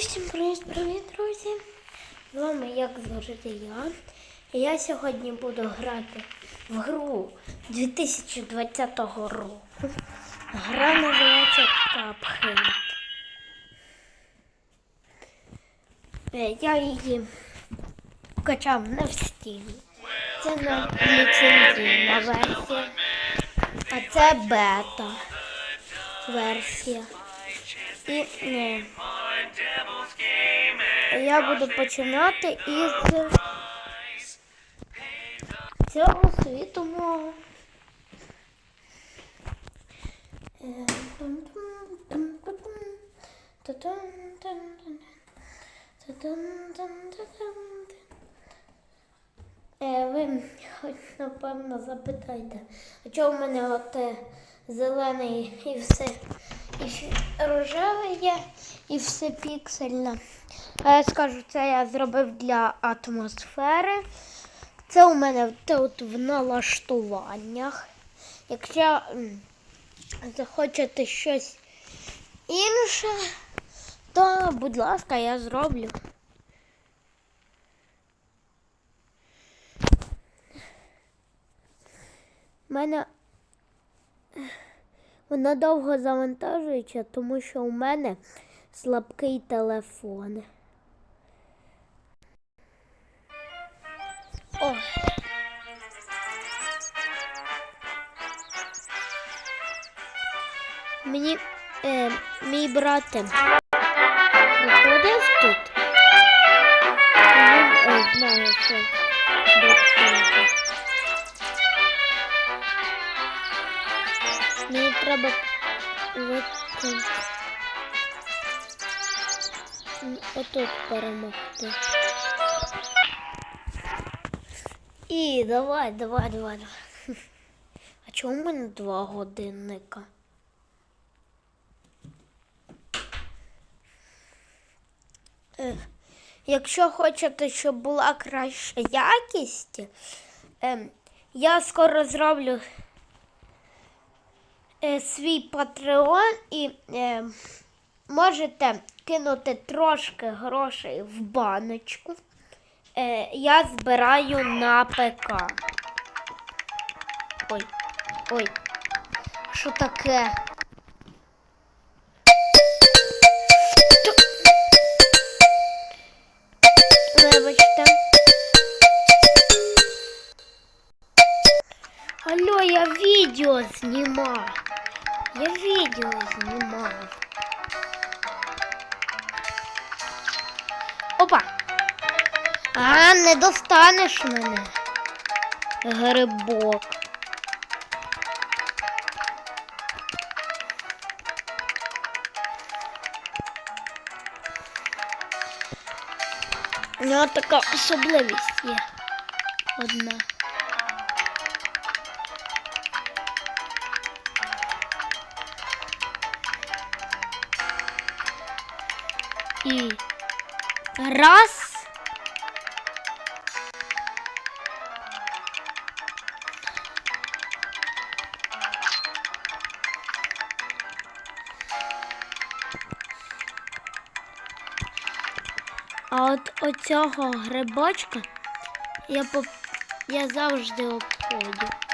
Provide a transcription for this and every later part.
Всім привіт-привіт, друзі! З вами, як завжди, я. Я сьогодні буду грати в гру 2020 року. Гра називається Cuphead. Е, Я її качав не в стілі. Це на ліцензійна версія. А це бета версія. І е, я буду починати із цього світу мого. Е, Ви напевно запитаєте, а чого в мене от зелений і все, і є, і все піксельне. А я скажу, це я зробив для атмосфери. Це у мене тут в налаштуваннях. Якщо захочете щось інше, то, будь ласка, я зроблю. У мене вона довго завантажується, тому що у мене слабкий телефон. О. Мені е, мій брат Мені треба от, отут перемогти. І давай, давай, давай. давай. А чому в мене два годинника? Е, Якщо хочете, щоб була краща якість, ем, я скоро зроблю свій патреон і е, можете кинути трошки грошей в баночку. Е, я збираю на ПК. Ой, ой, що таке? Вибачте. Алло, я відео знімав. Я відео знімав. Опа. А, не достанеш мене. Грибок. У нього така особливість є. Одна. І раз. А от оцього грибочка я поп... я завжди обходжу.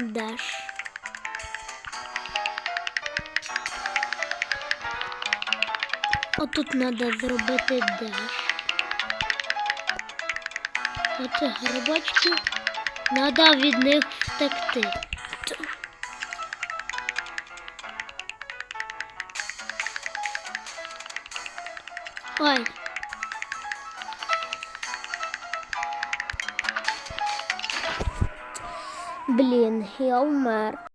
Даш. Отут треба зробити даш. Оце грибочки. Треба від них втекти. Ой. Блін, я вмер.